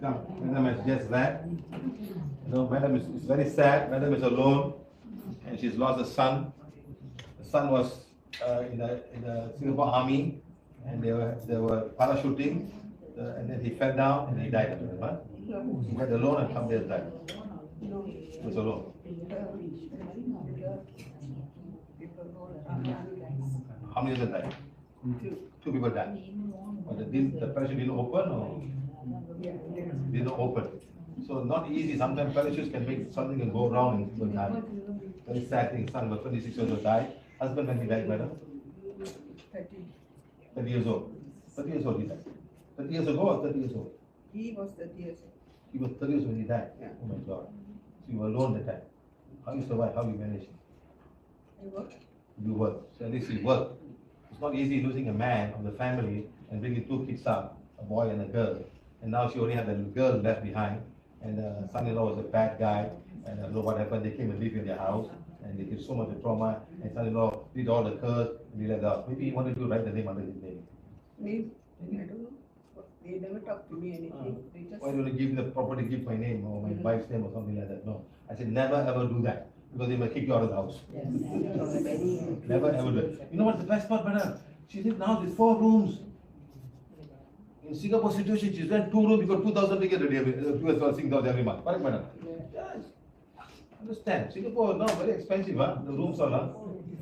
Come, madam has just left. No, madam is, is very sad. Madam is alone, and she's lost a son. The son was uh, in the in the Singapore Army, and they were they were parachuting, uh, and then he fell down and he died. Huh? He went alone and somebody else died. He was alone. How many others died? Two people died. But the, the parachute didn't open or didn't open. So not easy. Sometimes parachutes can make something can go wrong and people die. Very sad thing. Son was 26 years old died. Husband when he died, madam? 30 30 years old. 30 years old he died. 30 years ago or 30 years old? He was the years. He was 30 years old when he died. Yeah. Oh my God. So you were alone at that time. How you survive? How you manage? I worked. You work. So at least you work. It's not easy losing a man of the family and bringing two kids up, a boy and a girl. And now she only had the girl left behind. And the son-in-law was a bad guy. And uh, I don't know what happened. They came and lived in their house. And they did so much trauma. And son-in-law did all the curse. And he let out. Uh, maybe he wanted to write the name under his name. Me, I don't know. They never talked to me anything. They just. Why don't you give the property, give my name or my mm-hmm. wife's name or something like that? No. I said, never ever do that. Because they will kick you out of the house. Yes. Never ever do it. You know what's the best part, madam? She said now there's four rooms. In Singapore situation, she's rent two rooms, you got two thousand ringgit every, every, uh, two thousand Singapore every month. Correct, madam? Yes. Understand, Singapore now very expensive, huh? The rooms are, huh?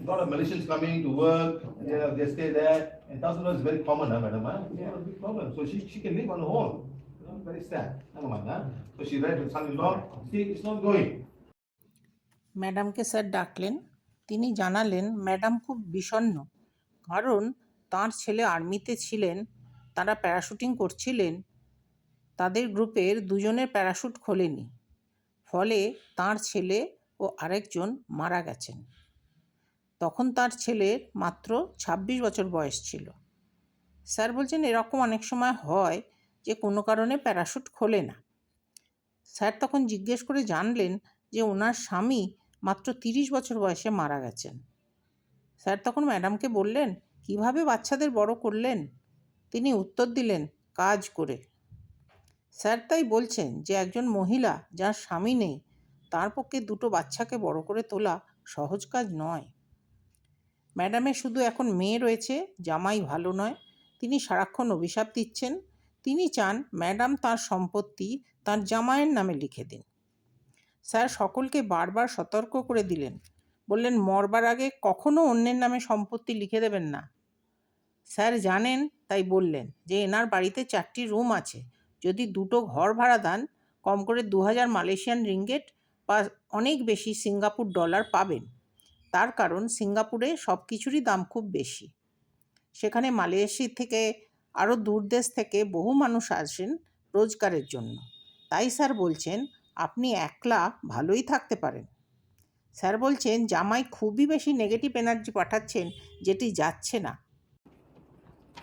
A lot of Malaysians coming to work, and they, have- they stay there, and thousand dollars is very common, huh, madam, huh? Not a big problem, so she, she can live on her own. Very sad, never mind, huh? So she read her son-in-law, see, it's not going. ম্যাডামকে sir ডাকলেন তিনি জানালেন madam খুব বিষণ্ণ কারণ তার ছেলে আর্মিতে ছিলেন তারা প্যারাশুটিং করছিলেন। তাদের গ্রুপের দুজনের প্যারাশুট খোলেনি। ফলে তার ছেলে ও আরেকজন মারা গেছেন। তখন তার ছেলের মাত্র ২৬ বছর বয়স ছিল। স্যার বলছেন, এরকম অনেক সময় হয় যে কোনো কারণে প্যারাশুট খোলে না। স্যার তখন জিজ্ঞেস করে জানলেন যে ওনার স্বামী মাত্র তিরিশ বছর বয়সে মারা গেছেন। স্যার তখন ম্যাডামকে বললেন, কীভাবে বাচ্চাদের বড় করলেন? তিনি উত্তর দিলেন, কাজ করে। স্যার তাই বলছেন যে একজন মহিলা যার স্বামী নেই, তার পক্ষে দুটো বাচ্চাকে বড় করে তোলা সহজ কাজ নয়। ম্যাডামের শুধু এখন মেয়ে রয়েছে, জামাই ভালো নয়, তিনি সারাক্ষণ অভিশাপ দিচ্ছেন। তিনি চান ম্যাডাম তার সম্পত্তি তার জামাইয়ের নামে লিখে দিন। স্যার সকলকে বারবার সতর্ক করে দিলেন। বললেন, মরবার আগে কখনো অন্যের নামে সম্পত্তি লিখে দেবেন না। স্যার জানেন তাই বললেন যে, এনার বাড়িতে চারটি রুম আছে। যদি দুটো ঘর ভাড়া দেন, কম করে দু হাজার মালয়েশিয়ান রিঙ্গেট বা অনেক বেশি সিঙ্গাপুর ডলার পাবেন। তার কারণ সিঙ্গাপুরে সব কিছুরই দাম খুব বেশি। সেখানে মালয়েশিয়া থেকে আরও দূর দেশ থেকে বহু মানুষ আসেন রোজগারের জন্য। তাই স্যার বলছেন, আপনি একলা ভালোই থাকতে পারেন। স্যার বলছেন, জামাই খুবই বেশি নেগেটিভ এনার্জি পাঠাচ্ছেন, যেটি যাচ্ছে না।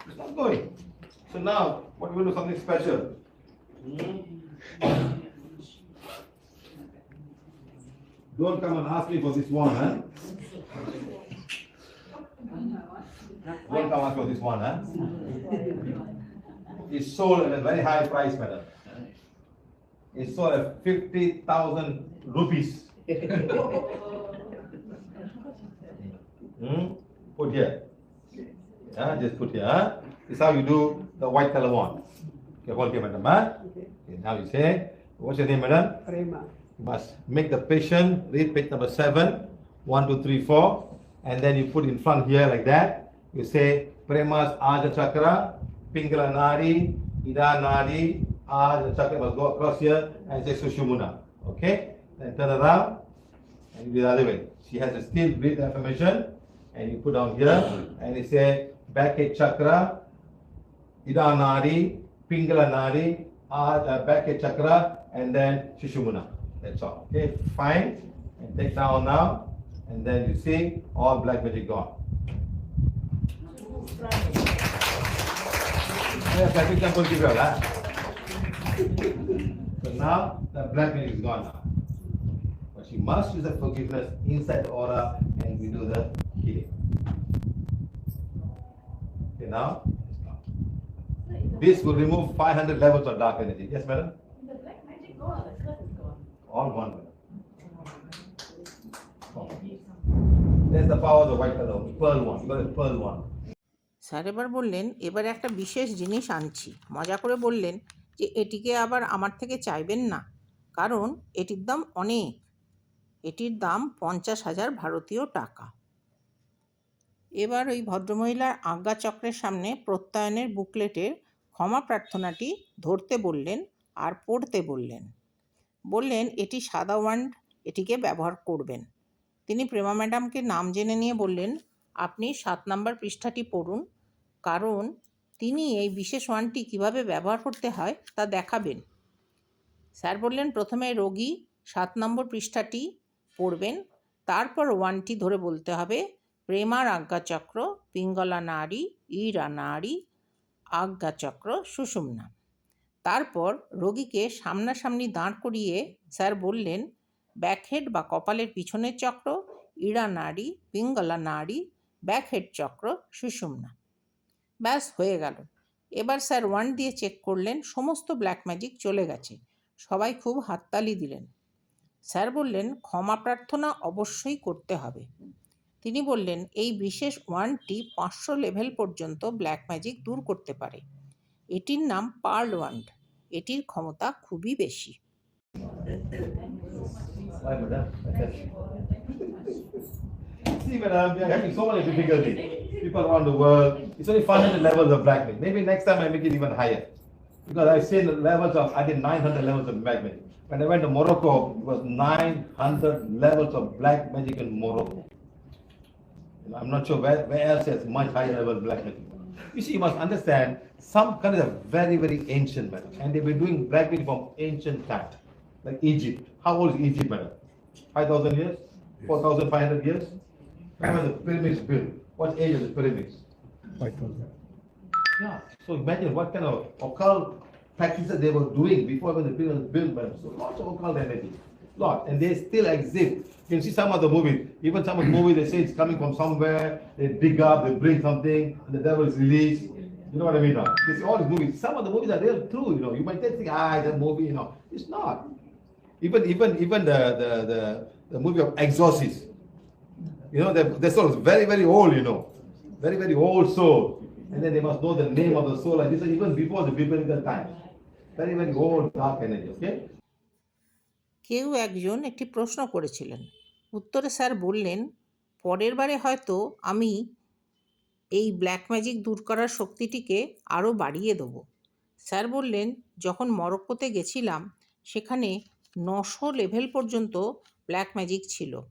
It's not going. So now, what we will do something special. Don't come and ask me for this one, huh? Don't come ask for this one, huh? It's sold at a very high price, madam. It's sold at fifty thousand rupees. Hmm? Put here. Yeah, just put here? This is how you do the white color one. Okay, hold here, madam, ah. huh? Okay, now you say, what's your name, madam? Prema. You must make the patient read page number seven, one, two, three, four, and then you put in front here like that. You say, Premas Aja Chakra, Pingala Nadi, Ida Nadi, Aja Chakra must go across here and say Sushumuna. Okay? Then turn around and do the other way. She has to still read the affirmation and you put down here and you say head chakra, Ida Nadi, Pingala Nadi, uh, back head chakra, and then Shishumuna. That's all. Okay, fine. And take down now, and then you see all black magic gone. Yes, I think temple give you that. So now the black magic is gone now. But you must use the forgiveness inside the aura and we do the healing. Now. This will remove 500 levels of dark energy. Yes, madam? All one. madam. Oh. There's the power of the white color, pearl one. You got a pearl one. Sir এবার বললেন এবার একটা বিশেষ জিনিস আনছি মজা করে বললেন যে এটিকে আবার আমার থেকে চাইবেন না কারণ এটির দাম অনেক এটির দাম পঞ্চাশ হাজার ভারতীয় টাকা এবার ওই ভদ্রমহিলার আজ্ঞাচক্রের সামনে প্রত্যয়নের বুকলেটের ক্ষমা প্রার্থনাটি ধরতে বললেন আর পড়তে বললেন। বললেন, এটি সাদা ওয়ান্ড এটিকে ব্যবহার করবেন। তিনি প্রেমা ম্যাডামকে নাম জেনে নিয়ে বললেন, আপনি সাত নম্বর পৃষ্ঠাটি পড়ুন, কারণ তিনি এই বিশেষ ওয়ানটি কীভাবে ব্যবহার করতে হয় তা দেখাবেন। স্যার বললেন, প্রথমে রোগী সাত নম্বর পৃষ্ঠাটি পড়বেন, তারপর ওয়ানটি ধরে বলতে হবে প্রেমার আজ্ঞাচক্র পিঙ্গলা নারী, ইরা নারী, আজ্ঞাচক্র, সুষুম্না। তারপর রোগীকে সামনাসামনি দাঁড় করিয়ে স্যার বললেন, ব্যাকহেড বা কপালের পিছনের চক্র ইড়া নাড়ি পিঙ্গলা নাড়ি ব্যাকহেড চক্র, সুষুম্না। ব্যাস, হয়ে গেল। এবার স্যার ওয়ান দিয়ে চেক করলেন, সমস্ত ব্ল্যাক ম্যাজিক চলে গেছে। সবাই খুব হাততালি দিলেন। স্যার বললেন, ক্ষমা প্রার্থনা অবশ্যই করতে হবে। তিনি বললেন এই বিশেষ ওয়ানটি পাঁচশো লেভেল পর্যন্ত ব্ল্যাক ম্যাজিক দূর করতে পারে এটির নাম পার্ল ওয়ান্ড এটির ক্ষমতা খুবই বেশি See, madam, we are having so many difficulties. People around the world, it's only 500 levels of black magic. Maybe next time I make it even higher. Because I've seen levels of, I did 900 levels of black magic. When I went to Morocco, it was 900 levels of black magic in Morocco. You know, I'm not sure where, where else there's much higher level of black magic. You see, you must understand, some countries are very, very ancient, madam, and they've been doing black magic from ancient times, like Egypt. How old is Egypt, madam? 5,000 years? 4,500 years? When were the pyramids built? What age of the pyramids? Yeah, so imagine what kind of occult practices they were doing before when the pyramids were built, madam. So lots of occult energy, lot, and they still exist. You can see some of the movies, even some of the movies, they say it's coming from somewhere, they dig up, they bring something, and the devil is released. You know what I mean? Now? All these movies. Some of the movies are real true, you know. You might think, ah, that movie, you know. It's not. Even even even the the the, the movie of Exorcist. You know, that that soul is very, very old, you know. Very, very old soul. And then they must know the name of the soul. And this is even before the biblical time. Very, very old dark energy, okay? কেউ একজন একটি প্রশ্ন করেছিলেন। উত্তরে sir বললেন, পরের বারে হয়তো আমি এই ব্ল্যাক ম্যাজিক দূর করার শক্তিটিকে আরও বাড়িয়ে দেবো। স্যার বললেন, যখন মরক্কোতে গেছিলাম, সেখানে নশো লেভেল পর্যন্ত ব্ল্যাক ম্যাজিক ছিল।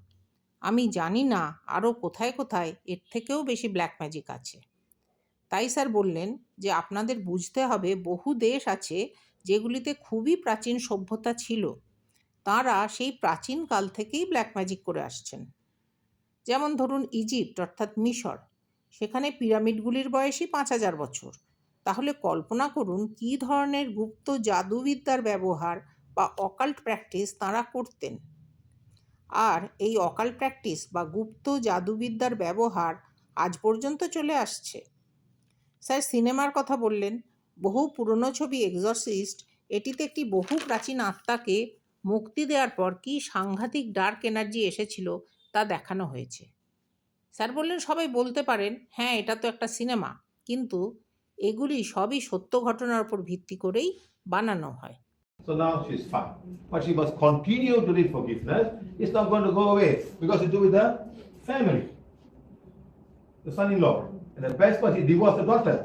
আমি জানি না আরও কোথায় কোথায় এর থেকেও বেশি ব্ল্যাক ম্যাজিক আছে। তাই স্যার বললেন যে, আপনাদের বুঝতে হবে বহু দেশ আছে যেগুলিতে খুবই প্রাচীন সভ্যতা ছিল। তাঁরা সেই প্রাচীন কাল থেকেই ব্ল্যাক ম্যাজিক করে আসছেন। যেমন ধরুন ইজিপ্ট অর্থাৎ মিশর, সেখানে পিরামিডগুলির বয়সই পাঁচ হাজার বছর। তাহলে কল্পনা করুন কী ধরনের গুপ্ত জাদুবিদ্যার ব্যবহার বা অকাল্ট প্র্যাকটিস তাঁরা করতেন। আর এই অকাল্ট প্র্যাকটিস বা গুপ্ত জাদুবিদ্যার ব্যবহার আজ পর্যন্ত চলে আসছে। স্যার, সিনেমার কথা বললেন, বহু পুরনো ছবি এক্সরসিস্ট এটিতে একটি বহু প্রাচীন আত্মাকে মুক্তি দেওয়ার পর কী সাংঘাতিক ডার্ক এনার্জি এসেছিল তা দেখানো হয়েছে স্যার বললেন সবাই বলতে পারেন হ্যাঁ এটা তো একটা সিনেমা কিন্তু এগুলি সবই সত্য ঘটনার উপর ভিত্তি করেই বানানো হয় So now she's fine. But she must continue to read forgiveness. It's not going to go away because it's to do with the family. The son-in-law. And the best part, he divorced the daughter.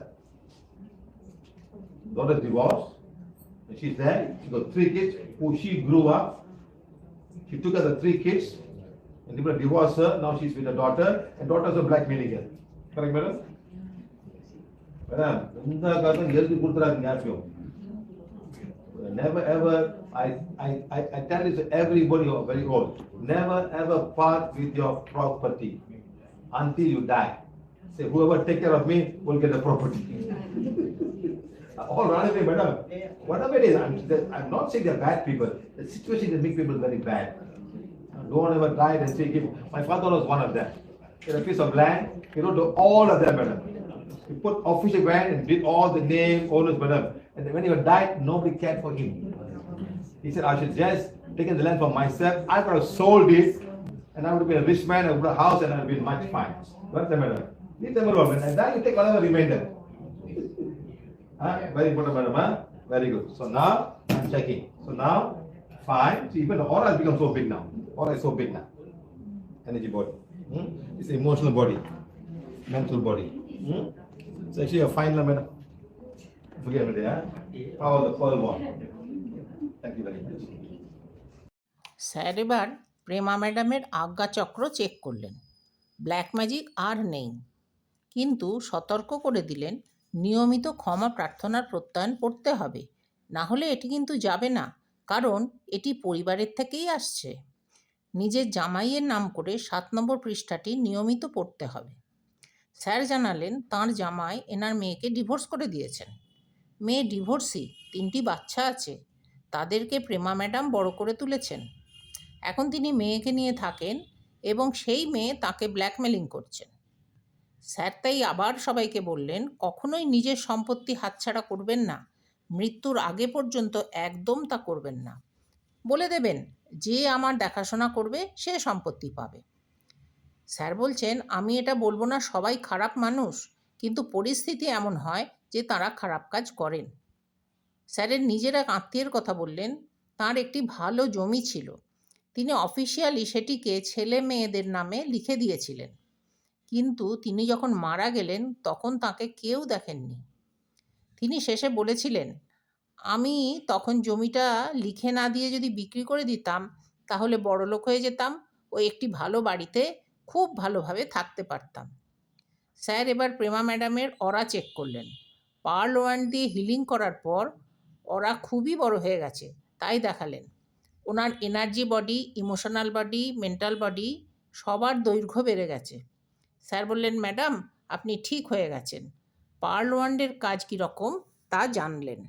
Daughter's divorced. And she's there. She got three kids who she grew up. She took her the three kids. And they were divorced her. Now she's with the daughter. And daughter's a blackmailing her. Correct, madam? Madam, இந்த காலத்துல எழுதி கொடுத்துறாங்க யாருக்கும் Never ever, I, I, I, I tell this to everybody who are very old, never ever part with your property until you die. Say whoever take care of me will get the property. All right, madam, whatever it is, I'm, I'm not saying they're bad people, the situation that make people very bad. No one ever died and say, give, my father was one of them. He had a piece of land, he wrote to all of them, madam. He put official grant and did all the name, owners, madam. And then when he died, nobody cared for him. He said, I should just taken the land for myself. I could have sold it and I would have been a rich man, I would have a house and I would have been much fine. What's the matter? Leave them alone. And then you take whatever remainder. Very important, madam. Huh? Very good. So now I'm checking. So now, fine. See, even the aura has become so big now. Aura is so big now. Energy body. Hmm? It's emotional body, mental body. Hmm? It's actually a fine line, madam. Forget it, huh? Power the pearl bond. Thank you very much. Sir এবার প্রেমা ম্যাডামের আজ্ঞাচক্র check করলেন black magic আর নেই কিন্তু সতর্ক করে দিলেন নিয়মিত ক্ষমা প্রার্থনার প্রত্যয়ন পড়তে হবে। না হলে এটি কিন্তু যাবে না, কারণ এটি পরিবারের থেকেই আসছে। নিজের জামাইয়ের নাম করে সাত নম্বর পৃষ্ঠাটি নিয়মিত পড়তে হবে। স্যার জানালেন, তার জামাই এনার মেয়েকে ডিভোর্স করে দিয়েছেন। মেয়ে ডিভোর্সি, তিনটি বাচ্চা আছে, তাদেরকে প্রেমা ম্যাডাম বড় করে তুলেছেন। এখন তিনি মেয়েকে নিয়ে থাকেন এবং সেই মেয়ে তাকে ব্ল্যাকমেলিং করছেন। স্যার তাই আবার সবাইকে বললেন, কখনোই নিজের সম্পত্তি হাতছাড়া করবেন না। মৃত্যুর আগে পর্যন্ত একদম তা করবেন না। বলে দেবেন, যে আমার দেখাশোনা করবে, সে সম্পত্তি পাবে। স্যার বলছেন, আমি এটা বলব না, সবাই খারাপ মানুষ, কিন্তু পরিস্থিতি এমন হয় যে তারা খারাপ কাজ করেন। স্যারের নিজের এক আত্মীয়ের কথা বললেন, তার একটি ভালো জমি ছিল। তিনি অফিসিয়ালি সেটিকে ছেলে মেয়েদের নামে লিখে দিয়েছিলেন। কিন্তু তিনি যখন মারা গেলেন, তখন তাকে কেউ দেখেননি। তিনি শেষে বলেছিলেন, আমি তখন জমিটা লিখে না দিয়ে যদি বিক্রি করে দিতাম, তাহলে বড়লোক হয়ে যেতাম ও একটি ভালো বাড়িতে খুব ভালোভাবে থাকতে পারতাম। স্যার এবার প্রেমা ম্যাডামের অরা চেক করলেন। পার্ল ওয়ান দিয়ে হিলিং করার পর ওরা খুবই বড় হয়ে গেছে, তাই দেখালেন। ওনার energy body, emotional body, mental body সবার দৈর্ঘ্য বেড়ে গেছে। স্যার বললেন ম্যাডাম আপনি ঠিক হয়ে গেছেন। পার্ল ওয়ান্ডের কাজ কীরকম তা জানলেন।